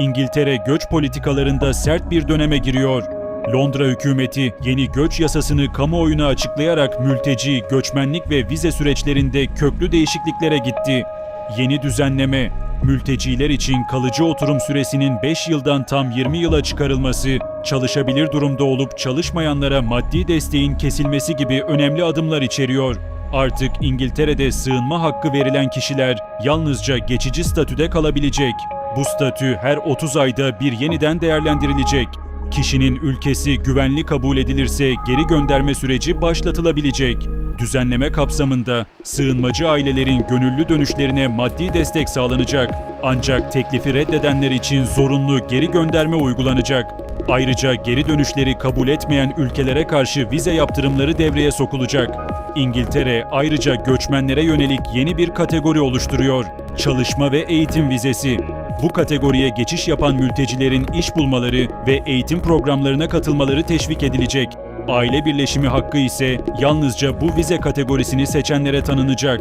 İngiltere göç politikalarında sert bir döneme giriyor. Londra hükümeti yeni göç yasasını kamuoyuna açıklayarak mülteci, göçmenlik ve vize süreçlerinde köklü değişikliklere gitti. Yeni düzenleme, mülteciler için kalıcı oturum süresinin 5 yıldan tam 20 yıla çıkarılması, çalışabilir durumda olup çalışmayanlara maddi desteğin kesilmesi gibi önemli adımlar içeriyor. Artık İngiltere'de sığınma hakkı verilen kişiler yalnızca geçici statüde kalabilecek. Bu statü her 30 ayda bir yeniden değerlendirilecek. Kişinin ülkesi güvenli kabul edilirse geri gönderme süreci başlatılabilecek. Düzenleme kapsamında sığınmacı ailelerin gönüllü dönüşlerine maddi destek sağlanacak. Ancak teklifi reddedenler için zorunlu geri gönderme uygulanacak. Ayrıca geri dönüşleri kabul etmeyen ülkelere karşı vize yaptırımları devreye sokulacak. İngiltere ayrıca göçmenlere yönelik yeni bir kategori oluşturuyor. Çalışma ve eğitim vizesi. Bu kategoriye geçiş yapan mültecilerin iş bulmaları ve eğitim programlarına katılmaları teşvik edilecek. Aile birleşimi hakkı ise yalnızca bu vize kategorisini seçenlere tanınacak.